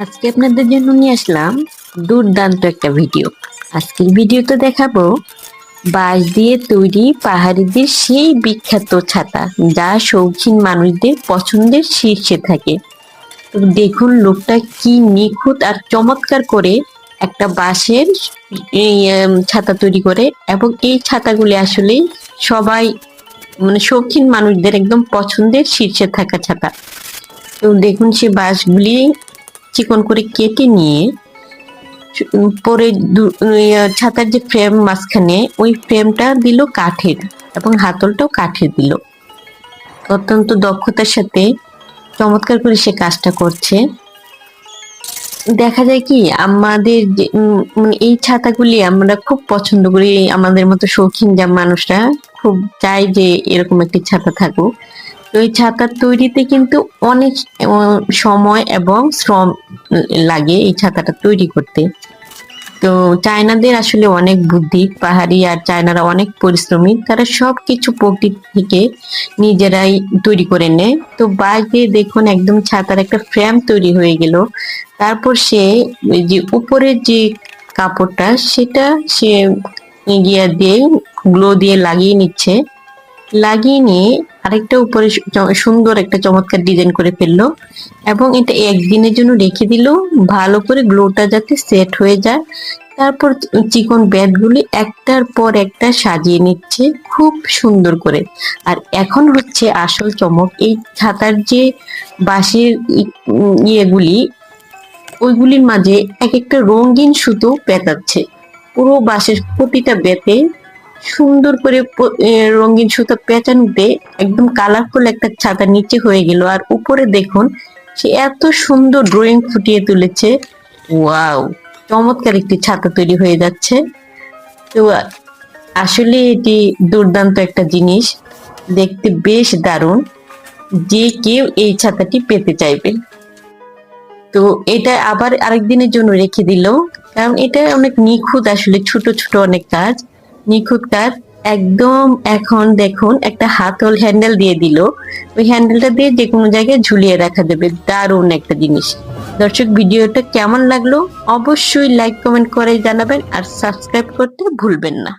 আজকে আপনাদের জন্য নিয়ে আসলাম দুর্দান্ত একটা ভিডিও। আজকের ভিডিওতে দেখাবো বাঁশ দিয়ে তৈরি পাহাড়িদের সেই বিখ্যাত ছাতা, যা শৌখিন মানুষদের পছন্দের শীর্ষে থাকে। দেখুন লোকটা কি নিখুঁত আর চমৎকার করে একটা বাঁশের ছাতা তৈরি করে এবং এই ছাতাগুলি আসলে সবাই মানে শৌখিন মানুষদের একদম পছন্দের শীর্ষে থাকা ছাতা। তো দেখুন সে বাঁশগুলি চিকন করে কেটে নিয়ে পরে ছাতার যে ফ্রেম মাঝখানে, ওই ফ্রেমটা দিল কাঠের এবং হাতলটাও কাঠের দিল। অত্যন্ত দক্ষতার সাথে চমৎকার করে সে কাজটা করছে। দেখা যায় কি, আমাদের মানে এই ছাতাগুলি আমরা খুব পছন্দ করি। আমাদের মতো শৌখিন যা মানুষরা খুব চাই যে এরকম একটি ছাতা থাকুক। তো এই ছাতা তৈরিতে কিন্তু অনেক সময় এবং শ্রম লাগে এই ছাতাটা তৈরি করতে। তো চায়নাদের আসলে অনেক বুদ্ধি, পাহাড়ি আর চায়নারা অনেক পরিশ্রমী, তারা সব কিছু প্রকৃতি থেকে নিজেরাই তৈরি করে নেয়। তো বাইরে দেখুন একদম ছাতার একটা ফ্রেম তৈরি হয়ে গেল। তারপর সে ওই যে উপরের যে কাপড়টা, সেটা সে ইয়ে দিয়ে, গ্লো দিয়ে লাগিয়ে নিচ্ছে। লাগিয়ে নিয়ে আরেকটা উপরে সুন্দর একটা চমৎকার ডিজাইন করে ফেলল। এবং এটা একদিনের জন্য রেখে দিল। ভালো করে গ্লোটা যাতে সেট হয়ে যায়। তারপর চিকন ব্যাটগুলি একটার পর একটা সাজিয়ে নিচ্ছে খুব সুন্দর করে। আর এখন হচ্ছে আসল চমক, এই ছাতার যে বাঁশের ইয়েগুলি, ওইগুলির মাঝে এক একটা রঙিন সুতো পেঁচাচ্ছে। পুরো বাঁশের প্রতিটা বেতে সুন্দর করে রঙিন সুতো পেঁচানোতে একদম কালারফুল একটা ছাতা নিচে হয়ে গেল। আর উপরে দেখুন, সে এত সুন্দর ড্রয়িং ফুটিয়ে তুলেছে। ওয়াও চমৎকার একটি ছাতা তৈরি হয়ে যাচ্ছে। তো, আসলে এটি দুর্দান্ত একটা জিনিস। দেখতে বেশ দারুণ যে কেউ এই ছাতাটি পেতে চাইবে। তো, এটা আবার আরেকদিনের জন্য রেখে দিল কারণ এটা অনেক নিখুঁত, আসলে ছোট ছোট অনেক কাজ। নিখুঁত একদম এখন দেখুন, একটা হাতল হ্যান্ডেল দিয়ে দিল। ওই হ্যান্ডেলটা দিয়ে যে কোনো জায়গায় ঝুলিয়ে রাখা যাবে। দারুণ একটা জিনিস। দর্শক, ভিডিওটা কেমন লাগল? অবশ্যই লাইক কমেন্ট করে জানাবেন আর সাবস্ক্রাইব করতে ভুলবেন না।